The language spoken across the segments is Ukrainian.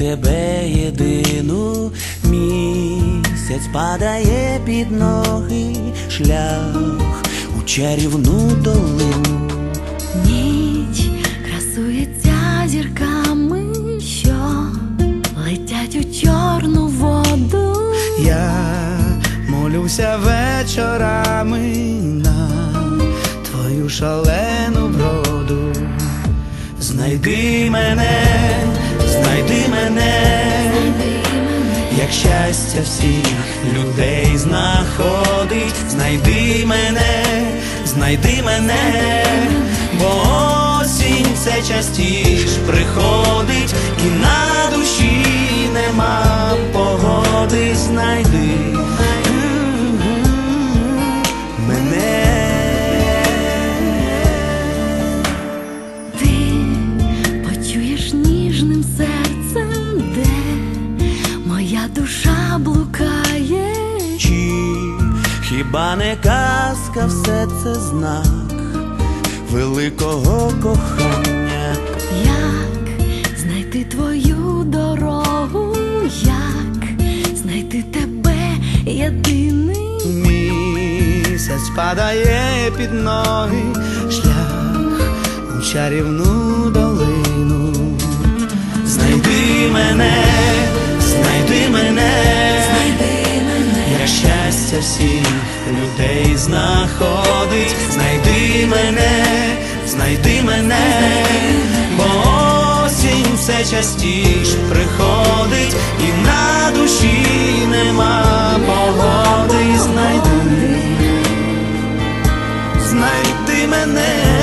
тебе єдину, місяць падає під ноги, шлях у чарівну долину. Ніч красується зірками, що летять у чорну воду. Я молюся вечорами на твою шалену вроду. Знайди мене, знайди мене, як щастя всіх людей знаходить, знайди мене, знайди мене, бо осінь все частіш приходить, і на душі нема погоди, знайди моя душа блукає. Чи хіба не казка все це знак великого кохання? Як знайти твою дорогу, як знайти тебе єдиний. Місяць падає під ноги, шлях у чарівну долину. Людей знаходить, знайди мене, знайди мене, бо осінь все частіш приходить, і на душі нема погоди, знайди, знайди мене.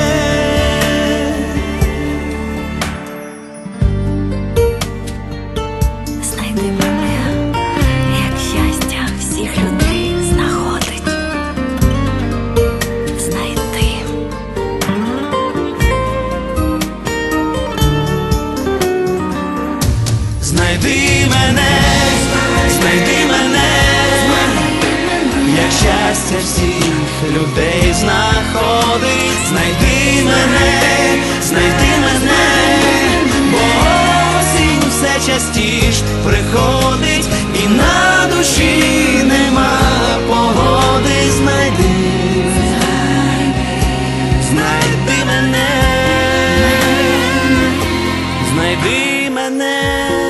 щастя всіх людей знаходить, знайди мене, знайди мене, бо осінь все частіш приходить і на душі нема погоди, знайди, знайди мене, знайди мене.